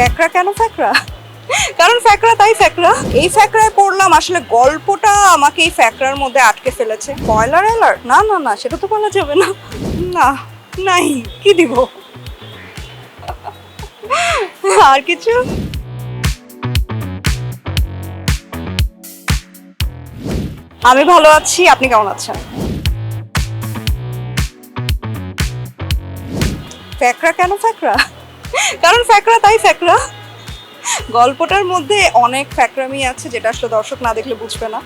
ফ্যাকরা কেন ফ্যাকরা? কারণ ফ্যাকরা তাই ফ্যাকরা। এই ফ্যাকরায় পড়লাম, আসলে গল্পটা আমাকে এই ফ্যাকরার মধ্যে আটকে ফেলেছে। বয়লার অ্যালার্ট না না না, সেটা তো বলা যাবে না। না, নাই, কি দিব? আর কিছু? আমি ভালো আছি, আপনি কেমন আছেন? ফ্যাকরা কেন ফ্যাকরা? কারণ ফ্যাকরা তাই ফ্যাকরা। গল্পটার মধ্যে অনেক ফ্যাকরামি আছে, যেটা আসলে দর্শক না দেখলে বুঝবে না।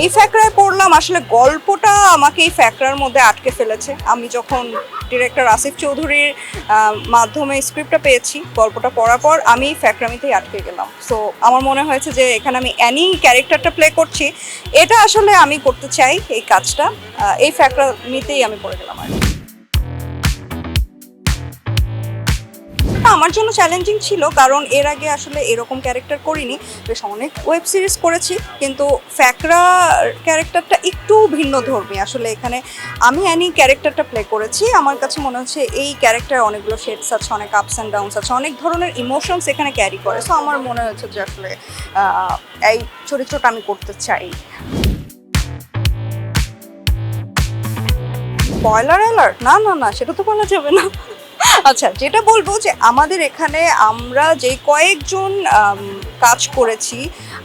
এই ফ্যাকরায় পড়লাম, আসলে গল্পটা আমাকে এই ফ্যাকরার মধ্যে আটকে ফেলেছে। আমি যখন ডিরেক্টর আসিফ চৌধুরীর মাধ্যমে স্ক্রিপ্টটা পেয়েছি, গল্পটা পড়ার পর আমি ফ্যাকরামিতেই আটকে গেলাম। সো আমার মনে হয়েছে যে এখানে আমি অ্যানি ক্যারেক্টারটা প্লে করছি, এটা আসলে আমি করতে চাই এই কাজটা এই ফ্যাকরামিতেই আমি পড়ে গেলাম আর আমার জন্য চ্যালেঞ্জিং ছিল, কারণ এর আগে আসলে এরকম ক্যারেক্টার করিনি। বেশ অনেক ওয়েব সিরিজ করেছি, কিন্তু ফ্যাকরা ক্যারেক্টারটা একটু ভিন্ন ধর্মী। আসলে এখানে আমি অ্যানি ক্যারেক্টারটা প্লে করেছি। আমার কাছে মনে হচ্ছে এই ক্যারেক্টার অনেকগুলো শেডস আছে, অনেক আপস অ্যান্ড ডাউনস আছে, অনেক ধরনের ইমোশনস এখানে ক্যারি করে। সো আমার মনে হচ্ছে যে আসলে এই চরিত্রটা আমি করতে চাই। বয়লার অ্যালার্ট না না না, সেটা তো বলা যাবে না। আচ্ছা যেটা বলব যে আমাদের এখানে আমরা যে কয়েকজন কাজ করেছি,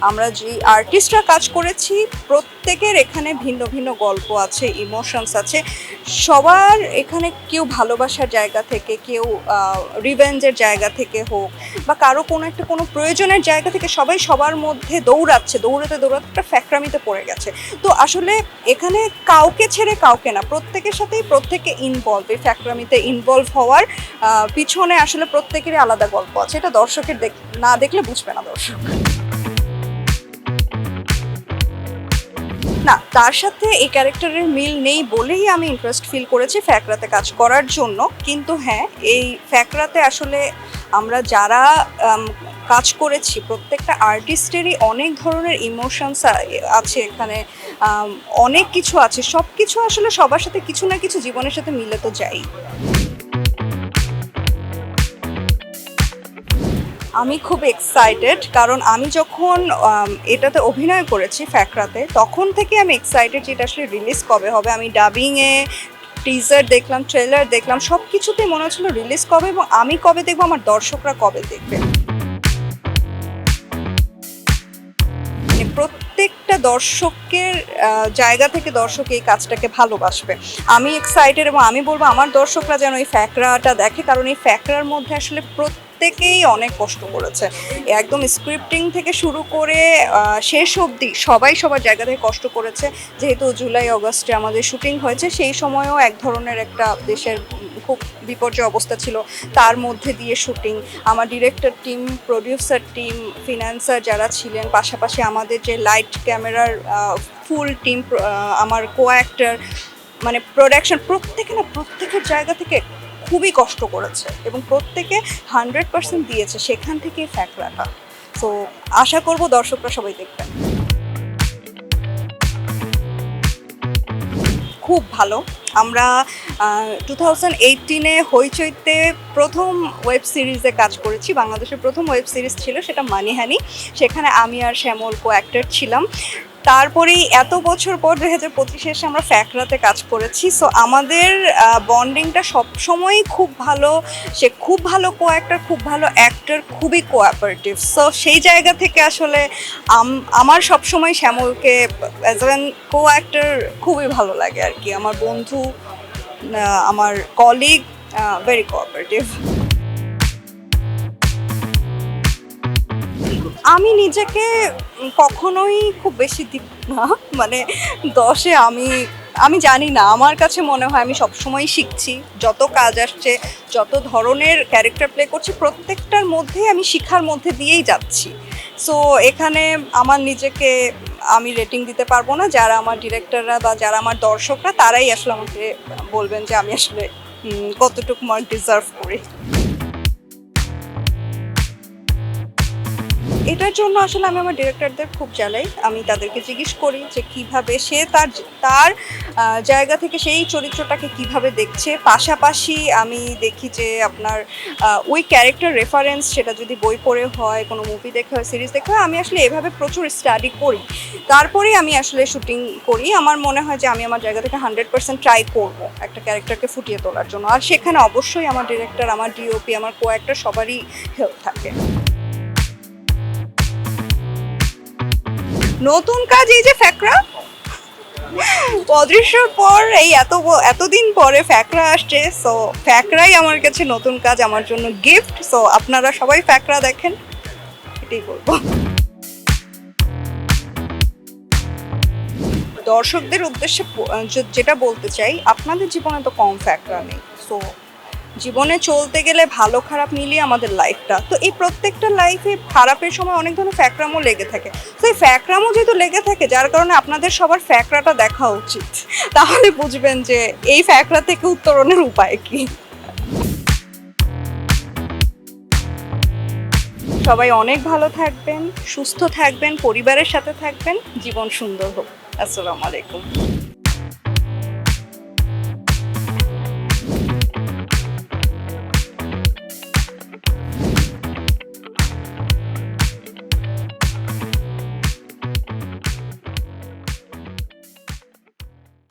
আমরা যে আর্টিস্টরা কাজ করেছি, প্রত্যেকের এখানে ভিন্ন ভিন্ন গল্প আছে ইমোশনস আছে। সবার এখানে কেউ ভালোবাসার জায়গা থেকে, কেউ রিভেঞ্জের জায়গা থেকে হোক বা কারও কোনো একটা কোনো প্রয়োজনের জায়গা থেকে সবাই সবার মধ্যে দৌড়াচ্ছে, দৌড়াতে দৌড়াতে একটা ফ্যাক্রামিতে পড়ে গেছে। তো আসলে এখানে কাউকে ছেড়ে কাউকে না, প্রত্যেকের সাথেই প্রত্যেকে ইনভলভ এই ফ্যাক্রামিতে ইনভলভ হওয়ার পিছনে আসলে প্রত্যেকেরই আলাদা গল্প আছে। এটা দর্শকের দেখ- না দেখলে বুঝবে না দর্শক। না, তার সাথে এই ক্যারেক্টারের মিল নেই বলেই আমি ইন্টারেস্ট ফিল করেছি ফ্যাকরাতে কাজ করার জন্য। কিন্তু হ্যাঁ এই ফ্যাকরাতে আসলে আমরা যারা কাজ করেছি, প্রত্যেকটা আর্টিস্টেরই অনেক ধরনের ইমোশনস আছে এখানে। অনেক কিছু আছে সব কিছু আসলে সবার সাথে কিছু না কিছু জীবনের সাথে মিলে তো যাই আমি খুব এক্সাইটেড কারণ আমি যখন এটাতে অভিনয় করেছি ফ্যাকরাতে, তখন থেকে আমি এক্সাইটেড যে এটা আসলে রিলিজ কবে হবে। আমি ডাবিংয়ে টিজার দেখলাম ট্রেলার দেখলাম সব কিছুতে মনে হচ্ছিল রিলিজ কবে এবং আমি কবে দেখব, আমার দর্শকরা কবে দেখবে। মানে প্রত্যেকটা দর্শকের জায়গা থেকে দর্শক এই কাজটাকে ভালোবাসবে। আমি এক্সাইটেড এবং আমি বলব, আমার দর্শকরা যেন এই ফ্যাকরাটা দেখে, কারণ এই ফ্যাকরার মধ্যে আসলে প্রত্যেকেই অনেক কষ্ট করেছে। একদম স্ক্রিপ্টিং থেকে শুরু করে শেষ অবধি সবাই সবার জায়গা থেকে কষ্ট করেছে। যেহেতু জুলাই, অগস্টে আমাদের শুটিং হয়েছে, সেই সময়ও এক ধরনের একটা দেশের খুব বিপর্যয় অবস্থা ছিল। তার মধ্যে দিয়ে শুটিং আমার director team producer team financer যারা ছিলেন, পাশাপাশি আমাদের যে লাইট ক্যামেরার ফুল টিম আমার কো অ্যাক্টর মানে প্রোডাকশন প্রত্যেকে না প্রত্যেকের জায়গা থেকে খুবই কষ্ট করেছে এবং প্রত্যেকে হান্ড্রেড পার্সেন্ট দিয়েছে সেখান থেকেই ফ্যাকরাটা তো আশা করব দর্শকরা সবাই দেখবেন। খুব ভালো। আমরা টু থাউজেন্ড এইটিনে হইচইতে প্রথম ওয়েব সিরিজে কাজ করেছি। বাংলাদেশের প্রথম ওয়েব সিরিজ ছিল সেটা মানিহানি। সেখানে আমি আর শ্যামল কো অ্যাক্টর ছিলাম। তারপরেই এত বছর পর দুই হাজার পঁচিশে এসে আমরা ফ্যাকরাতে কাজ করেছি। সো আমাদের বন্ডিংটা সবসময়ই খুব ভালো। সে খুব ভালো কো অ্যাক্টর খুব ভালো অ্যাক্টার খুবই কোঅপারেটিভ সো সেই জায়গা থেকে আসলে আম- আমার সবসময় শ্যামলকে অ্যাজ অ্যান কো অ্যাক্টর খুবই ভালো লাগে আর কি। আমার বন্ধু আমার কলিগ ভেরি কোঅপারেটিভ আমি নিজেকে কখনোই খুব বেশি দিব না। মানে দশে আমি আমি জানি না, আমার কাছে মনে হয় আমি সবসময় শিখছি। যত কাজ আসছে, যত ধরনের ক্যারেক্টার প্লে করছি, প্রত্যেকটার মধ্যেই আমি শিখার মধ্যে দিয়েই যাচ্ছি। সো এখানে আমার নিজেকে আমি রেটিং দিতে পারব না। যারা আমার ডিরেক্টররা বা যারা আমার দর্শকরা, তারাই আসলে আমাকে বলবেন যে আমি আসলে কতটুকু মার্ক ডিজার্ভ করি। এটার জন্য আসলে আমি আমার ডিরেক্টরদের খুব জ্বালাই। আমি তাদেরকে জিজ্ঞেস করি যে কীভাবে সে তার তার জায়গা থেকে সেই চরিত্রটাকে কীভাবে দেখছে। পাশাপাশি আমি দেখি যে আপনার ওই ক্যারেক্টার রেফারেন্স সেটা যদি বই পড়ে হয়, কোনো মুভি দেখে হয় সিরিজ দেখে হয়, আমি আসলে এভাবে প্রচুর স্টাডি করি। তারপরেই আমি আসলে শুটিং করি। আমার মনে হয় যে আমি আমার জায়গা থেকে হান্ড্রেড পার্সেন্ট ট্রাই করব একটা ক্যারেক্টারকে ফুটিয়ে তোলার জন্য। আর সেখানে অবশ্যই আমার ডিরেক্টর আমার ডিওপি আমার কো অ্যাক্টর সবারই হেল্প থাকে। নতুন কাজ এই যে ফ্যাকরা। অদৃশ্যর পর এই এত এতদিন পরে ফ্যাকরা আসছে সো ফ্যাকরাই আমার কাছে নতুন কাজ, আমার জন্য গিফট সো আপনারা সবাই ফ্যাকরা দেখেন, এটাই বলব। দর্শকদের উদ্দেশ্যে যেটা বলতে চাই, আপনাদের জীবনে তো কম ফ্যাকরা নেই সো জীবনে চলতে গেলে ভালো খারাপ মিলিয়ে আমাদের লাইফটা তো এই প্রত্যেকটা লাইফে খারাপের সময় অনেক ধরনের ফ্যাকরামও লেগে থাকে। তো এই ফ্যাকরামও যেহেতু লেগে থাকে, যার কারণে আপনাদের সবার ফ্যাকরাটা দেখা উচিত। তাহলে বুঝবেন যে এই ফ্যাকরা থেকে উত্তরণের উপায় কি। সবাই অনেক ভালো থাকবেন, সুস্থ থাকবেন, পরিবারের সাথে থাকবেন, জীবন সুন্দর হোক। আসসালামু আলাইকুম।